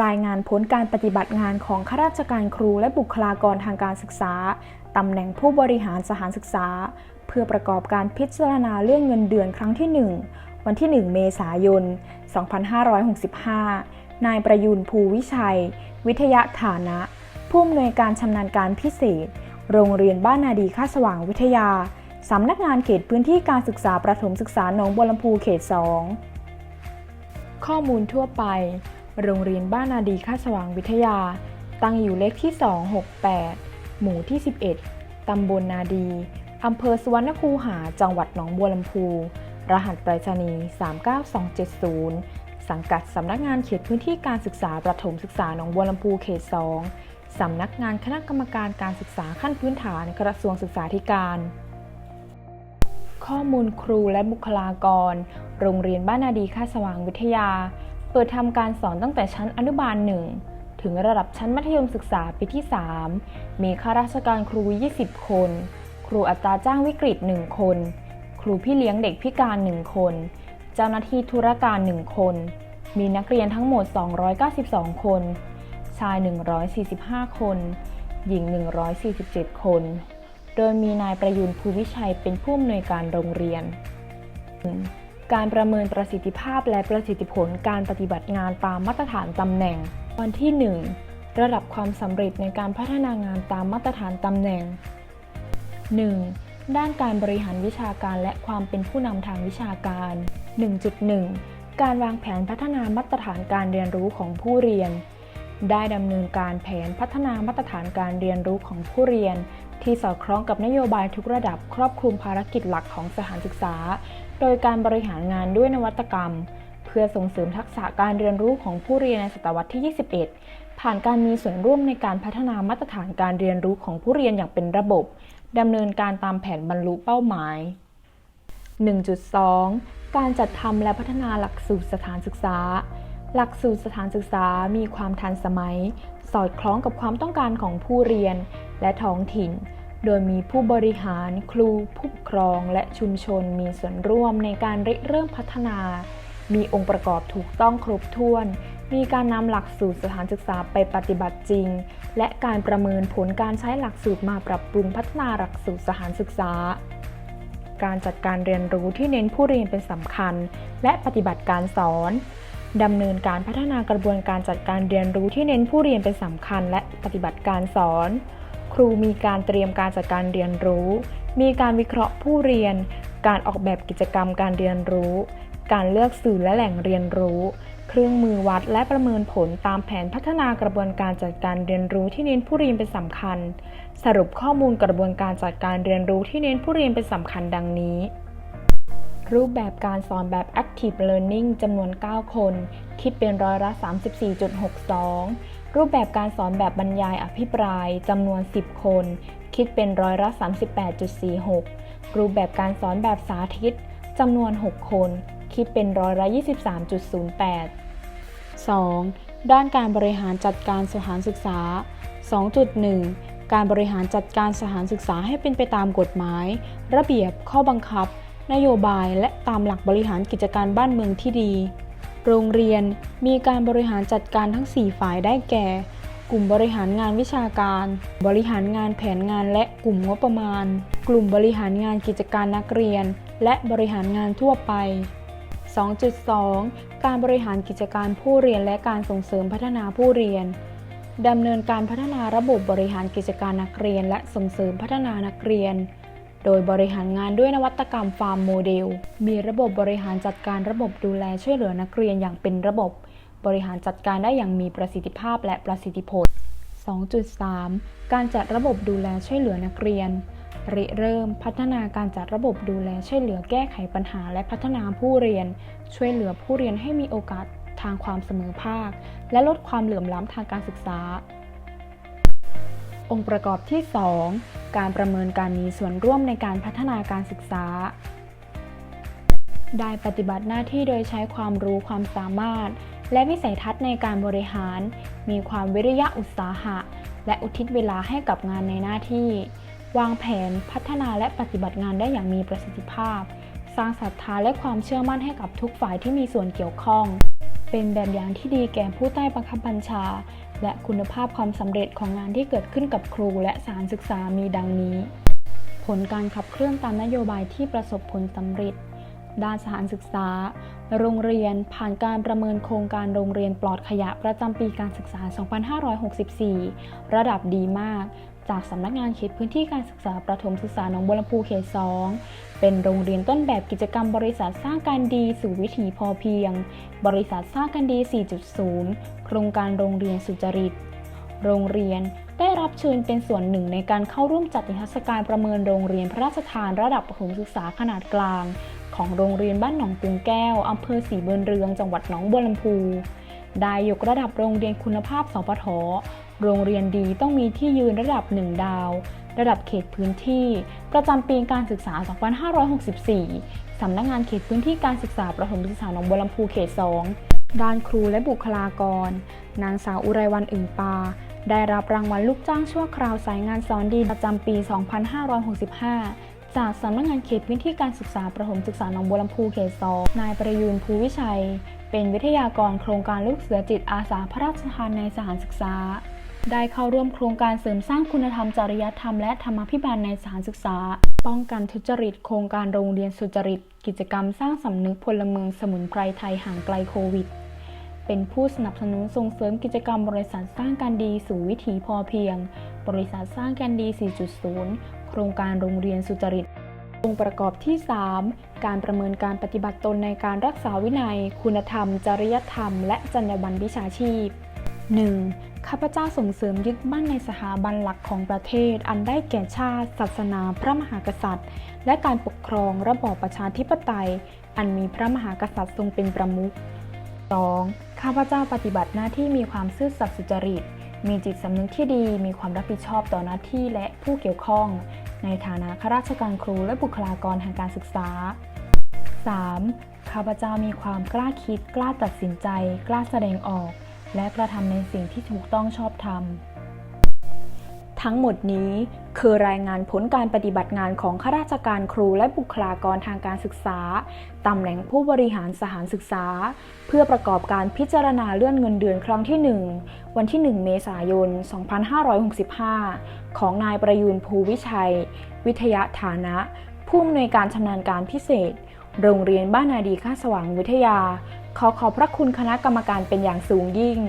รายงานผลการปฏิบัติงานของข้าราชการครูและบุคลากรทางการศึกษา ตำแหน่งผู้บริหารสถานศึกษา เพื่อประกอบการพิจารณาเรื่องเงินเดือนครั้งที่ 1 วันที่ 1 เมษายน 2565 นายประยุนภูวิชัย วิทยาฐานะ ผู้อำนวยการชำนาญการพิเศษ โรงเรียนบ้านนาดีค่าสว่างวิทยา สำนักงานเขตพื้นที่การศึกษาประถมศึกษาหนองบัวลำพูเขต 2 ข้อมูลทั่วไป โรงเรียนบ้านนาดีค่าสว่างวิทยา ตั้งอยู่เลขที่ 268 หมู่ที่ 11 ตำบลนาดี อำเภอสุวรรณคูหา จังหวัดหนองบัวลำพู รหัสไปรษณีย์ 39270 สังกัดสำนักงานเขตพื้นที่การศึกษาประถมศึกษาหนองบัวลำพูเขต 2 สำนักงานคณะกรรมการการศึกษาขั้นพื้นฐานกระทรวงศึกษาธิการ ข้อมูลครูและบุคลากร โรงเรียนบ้านนาดีค่าสว่างวิทยา เปิดทำการสอนตั้งแต่ชั้นอนุบาล1ถึงระดับชั้นมัธยมศึกษาปีที่ 3 มีข้าราชการครู 20 คน ครูอัตราจ้างวิกฤต 1 คน ครูพี่เลี้ยงเด็กพิการ 1 คน เจ้าหน้าที่ธุรการ 1 คน มีนักเรียนทั้งหมด 292 คน ชาย 145 คน หญิง 147 คน โดยมีนายประยุนภูวิชัยเป็นผู้อำนวยการโรงเรียน การประเมินประสิทธิภาพและประสิทธิผลการปฏิบัติงานตามมาตรฐานตำแหน่ง วันที่ 1 ระดับความสำเร็จในการพัฒนางานตามมาตรฐานตำแหน่ง 1. ด้านการบริหารวิชาการและความเป็นผู้นำทางวิชาการ 1.1 การวางแผนพัฒนามาตรฐานการเรียนรู้ของผู้เรียน ได้ดำเนินการแผนพัฒนามาตรฐานการเรียนรู้ของผู้เรียน ที่สอดคล้องกับนโยบายทุกระดับครอบคลุมภารกิจหลักของสถานศึกษา โดยการบริหารงานด้วยนวัตกรรม เพื่อส่งเสริมทักษะการเรียนรู้ของผู้เรียนในศตวรรษที่ 21 ผ่านการมีส่วนร่วมในการพัฒนามาตรฐานการเรียนรู้ของผู้เรียนอย่างเป็นระบบ ดำเนินการตามแผนบรรลุเป้าหมาย 1.2 การจัดทำและพัฒนาหลักสูตรสถานศึกษา หลักสูตรสถานศึกษามีความทันสมัย สอดคล้องกับความต้องการของผู้เรียน และท้องถิ่น โดยมีผู้บริหาร ครู ผู้ปกครอง และชุมชนมีส่วนร่วมในการริเริ่มพัฒนา มีองค์ประกอบถูกต้องครบถ้วน มีการนำหลักสูตรสถานศึกษาไปปฏิบัติจริง และการประเมินผลการใช้หลักสูตรมาปรับปรุงพัฒนาหลักสูตรสถานศึกษาการจัดการเรียนรู้ที่เน้นผู้เรียนเป็นสำคัญ และปฏิบัติการสอนดำเนินการพัฒนากระบวนการจัดการเรียนรู้ที่เน้นผู้เรียนเป็นสำคัญ และปฏิบัติการสอน ครูมีการเตรียมการจัดการเรียนรู้ มีการวิเคราะห์ผู้เรียน การออกแบบกิจกรรมการเรียนรู้ การเลือกสื่อและแหล่งเรียนรู้ เครื่องมือวัดและประเมินผลตามแผนพัฒนากระบวนการจัดการเรียนรู้ที่เน้นผู้เรียนเป็นสำคัญ สรุปข้อมูลกระบวนการจัดการเรียนรู้ที่เน้นผู้เรียนเป็นสำคัญดังนี้รูปแบบการสอนแบบ Active Learning จำนวน 9 คน คิดเป็นร้อยละ 34.62 รูปแบบการสอนแบบบรรยายอภิปรายจำนวน 10 คน คิดเป็นร้อยละ 38.46 รูปแบบการสอนแบบสาธิตจำนวน 6 คน คิดเป็นร้อยละ 23.08 2. ด้านการบริหารจัดการสถานศึกษา 2.1 การบริหารจัดการสถานศึกษาให้เป็นไปตามกฎหมาย ระเบียบ ข้อบังคับ นโยบาย และตามหลักบริหารกิจการบ้านเมืองที่ดี โรงเรียนมีการบริหารจัดการทั้ง 4 ฝ่ายได้แก่ กลุ่มบริหารงานวิชาการ บริหารงานแผนงานและกลุ่มงบประมาณ กลุ่มบริหารงานกิจการนักเรียน และบริหารงานทั่วไป 2.2 การบริหารกิจการผู้เรียนและการส่งเสริมพัฒนาผู้เรียนดำเนินการพัฒนาระบบบริหารกิจการนักเรียน และส่งเสริมพัฒนานักเรียน โดยบริหารงานด้วยนวัตกรรมฟาร์มโมเดล มีระบบบริหารจัดการระบบดูแลช่วยเหลือนักเรียนอย่างเป็นระบบ บริหารจัดการได้อย่างมีประสิทธิภาพและประสิทธิผล 2.3 การจัดระบบดูแลช่วยเหลือนักเรียนริเริ่มพัฒนาการจัดระบบดูแลช่วยเหลือแก้ไขปัญหาและพัฒนาผู้เรียน ช่วยเหลือผู้เรียนให้มีโอกาสทางความเสมอภาค และลดความเหลื่อมล้ำทางการศึกษา องค์ประกอบที่ 2 การประเมินการมีส่วนร่วมในการพัฒนาการศึกษา ได้ปฏิบัติหน้าที่โดยใช้ความรู้ความสามารถ และวิสัยทัศน์ในการบริหาร มีความวิริยะอุตสาหะ และอุทิศเวลาให้กับงานในหน้าที่ วางแผนพัฒนาและปฏิบัติงานได้อย่างมีประสิทธิภาพ สร้างศรัทธาและความเชื่อมั่นให้กับทุกฝ่ายที่มีส่วนเกี่ยวข้อง เป็นแบบอย่างที่ดีแก่ผู้ใต้บังคับบัญชา และคุณภาพความสำเร็จของงานที่เกิดขึ้นกับครูและสถารศึกษามีดังนี้ ผลการขับเคลื่อนตามนโยบายที่ประสบผลสำเร็จ ด้านสถานศึกษา โรงเรียนผ่านการประเมินโครงการโรงเรียนปลอดขยะประจำปีการศึกษา 2564 ระดับดีมาก จากสำนักงานเขตพื้นที่การศึกษาประถมศึกษาหนองบัวลำพูเขต2เป็นโรงเรียนต้นแบบกิจกรรมบริษัทสร้างการดีสู่วิถีพอเพียง บริษัทสร้างการดี 4.0 โครงการโรงเรียนสุจริต โรงเรียนได้รับเชิญเป็นส่วนหนึ่งในการเข้าร่วมจัดนิทรรศการประเมินโรงเรียนพระราชทานระดับประถมศึกษาขนาดกลาง ของโรงเรียนบ้านหนองกรุงแก้วอำเภอศรีเบือนเรือง จังหวัดหนองบัวลำพู ได้ยกระดับโรงเรียนคุณภาพสปท โรงเรียนดีต้องมีที่ยืนระดับ 1 ดาว ระดับเขตพื้นที่ ประจำปีการศึกษา 2564 สำนักงานเขตพื้นที่การศึกษาประถมศึกษาหนองบัวลำพูเขต 2 ด้านครูและบุคลากร นางสาวอุไรวันอึ่งปา ได้รับรางวัลลูกจ้างชั่วคราวสายงานสอนดีประจำปี 2565จากสำนักงานเขตพื้นที่การศึกษาประถมศึกษาหนองบัวลำพูเขต2นายประยูนภูวิชัย เป็นวิทยากรโครงการลูกเสือจิตอาสาพระราชทานในสถานศึกษา ได้เข้าร่วมโครงการเสริมสร้างคุณธรรมจริยธรรมและธรรมาภิบาลในสถานศึกษา ป้องกันทุจริต โครงการโรงเรียนสุจริต กิจกรรมสร้างสำนึกพลเมืองสมุนไพรไทยห่างไกลโควิด เป็นผู้สนับสนุนส่งเสริมกิจกรรมบริษัทสร้างการดีสู่วิถีพอเพียง บริษัทสร้างการดี 4.0 โครงการโรงเรียนสุจริตองค์ประกอบที่ 3 การประเมินการปฏิบัติตนในการรักษาวินัย คุณธรรม จริยธรรม และจรรยาบรรณวิชาชีพ 1. ข้าพเจ้าส่งเสริมยึดมั่นในสถาบันหลักของประเทศ อันได้แก่ชาติ ศาสนา พระมหากษัตริย์ และการปกครองระบอบประชาธิปไตย อันมีพระมหากษัตริย์ทรงเป็นประมุข 2. ข้าพเจ้าปฏิบัติหน้าที่มีความซื่อสัตย์สุจริต มีจิตสำนึกที่ดี มีความรับผิดชอบต่อหน้าที่และผู้เกี่ยวข้อง ในฐานะข้าราชการครูและบุคลากรทางการศึกษา 3. ข้าพเจ้ามีความกล้าคิด กล้าตัดสินใจ กล้าแสดงออก และกระทำในสิ่งที่ถูกต้องชอบธรรม ทั้งหมดนี้คือรายงานผลการปฏิบัติงานของข้าราชการครูและบุคลากรทางการศึกษา ตำแหน่งผู้บริหารสถานศึกษา เพื่อประกอบการพิจารณาเลื่อนเงินเดือนครั้งที่ 1 วันที่ 1 เมษายน 2565 ของนายประยูนภูวิชัย วิทยาฐานะ ผู้อำนวยการชำนาญการพิเศษ โรงเรียนบ้านนาดีค่าสว่างวิทยา ขอขอบพระคุณคณะกรรมการเป็นอย่างสูงยิ่ง